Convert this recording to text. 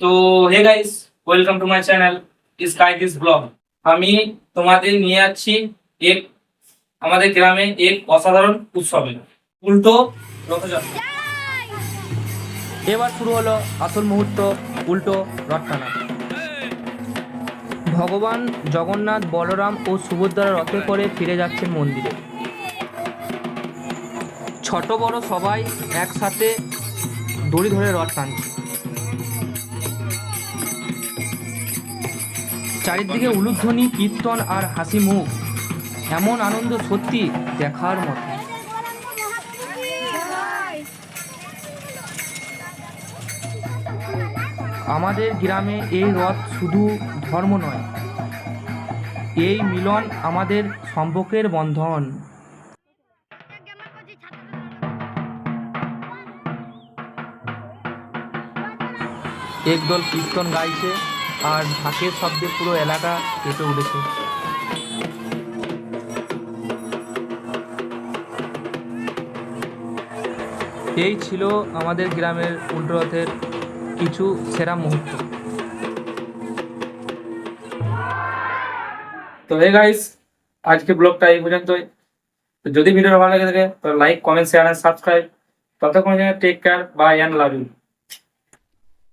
তো hey guys welcome to my channel sky this blog আমি তোমাদের নিয়ে যাচ্ছি এক, আমাদের গ্রামে এক অসাধারণ উৎসবে। উল্টো রথযাত্রা। এবার শুরু হলো আসল মুহূর্ত, উল্টো রথ টানা ভগবান জগন্নাথ, বলরাম ও সুভদ্রা রথে করে ফিরে যাচ্ছেন মন্দিরে। ছোট বড় সবাই একসাথে দড়ি ধরে রথ টানছে। চারিদিকে উলুধ্বনি, কীর্তন আর হাসি মুখ। এমন আনন্দ সত্যি দেখার মতো। আমাদের গ্রামে এই রথ শুধু ধর্ম নয়, এই মিলন আমাদের সম্পর্কের বন্ধন। একদল কীর্তন গাইছে। আর ঢাকের শব্দে পুরো এলাকা কেঁপে উঠেছে। এই ছিল আমাদের গ্রামের উল্টো রথের কিছু সেরা মুহূর্ত। তো হে গাইস আজকে ব্লগটা এই পর্যন্তই। তো যদি ভিডিওটা ভালো লাগে থাকে, তো like comment share and subscribe ততক্ষণ take care bye and love you